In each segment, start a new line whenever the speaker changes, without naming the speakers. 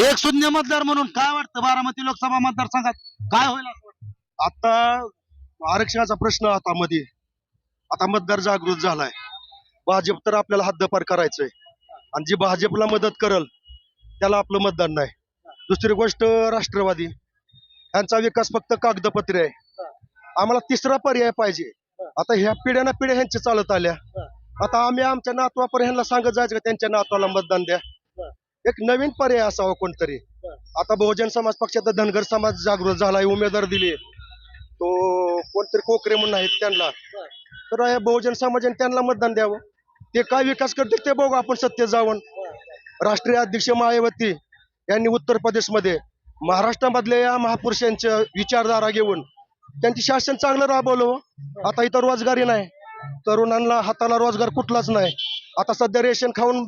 एक शून्य मतदार म्हणून काय वाटतं बारामती लोकसभा मतदारसंघात? काय होईल
आता आरक्षणाचा प्रश्न आता मध्ये. आता मतदार जागृत झालाय. भाजप तर आपल्याला हद्दपार करायचंय. आणि जी भाजपला मदत करल त्याला आपलं मतदान नाही. दुसरी गोष्ट राष्ट्रवादी. यांचा विकास फक्त कागदपत्रे आहे. आम्हाला तिसरा पर्याय पाहिजे. आता ह्या पिढ्याना पिढ्या ह्यांच्या चालत आल्या. आता आम्ही आमच्या नातवापर ह्यांना सांगत जायचं का त्यांच्या नातवाला मतदान द्या. एक नवीन पर्याय असावा कोणतरी. आता बहुजन समाज पक्षाचा धनगर समाज जागृत झालाय उमेदवार दिले. तो कोणतरी कोकरे म्हणून आहेत त्यांना. तर या बहुजन समाजाने त्यांना मतदान द्यावं. ते काय विकास करतील ते बघू आपण सत्य जाऊन राष्ट्रीय अध्यक्ष मायावती यांनी उत्तर प्रदेशमध्ये महाराष्ट्रामधल्या या महापुरुषांच्या विचारधारा घेऊन त्यांची शासन चांगलं राबवलं हो. आता इथं रोजगारी नाही. तरुणांना हाताला रोजगार कुठलाच नाही. आता सध्या रेशन खाऊन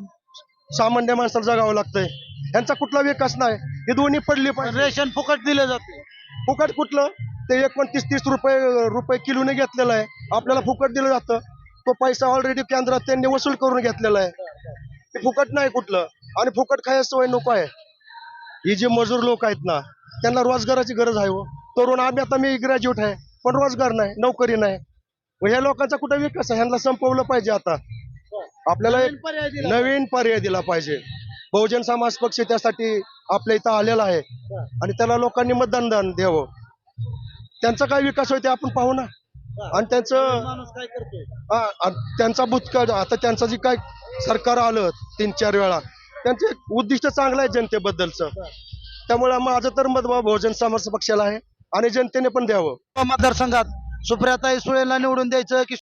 सामान्य माणसाला जगावं लागतंय. यांचा कुठला विकास नाही. हे दोन्ही पडली पाहिजे.
रेशन फुकट दिले जाते.
फुकट कुठलं? ते एकोणतीस तीस रुपये रुपये किलोने घेतलेलं आहे. आपल्याला फुकट दिलं जातं. तो पैसा ऑलरेडी केंद्रात त्यांनी वसूल करून घेतलेला आहे. ते फुकट नाही कुठलं. आणि फुकट खायची सोय नको आहे. ही जे मजूर लोक आहेत ना त्यांना रोजगाराची गरज आहे हो. तरुण आम्ही आता मी ग्रॅज्युएट आहे पण रोजगार नाही नोकरी नाही. ह्या लोकांचा कुठे विकास आहे? ह्यांना संपवलं पाहिजे आता. आपल्याला एक नवीन पर्याय दिला पाहिजे. बहुजन समाज पक्ष त्यासाठी आपल्या इथं आलेला आहे. आणि त्याला लोकांनी मतदान दान द्यावं. त्यांचा काय विकास होईल ते आपण पाहू ना. आणि त्यांचं
माणूस काय करतोय?
आणि त्यांचा भूतकाळ आता त्यांचं जे काय सरकार आलं तीन चार वेळा त्यांचे उद्दिष्ट चांगलं आहे जनतेबद्दलचं. त्यामुळे माझं तर मत बहुजन समाज पक्षाला आहे. आणि जनतेने पण द्यावं.
मतदारसंघात सुप्रियाताई सुळेला निवडून द्यायचं की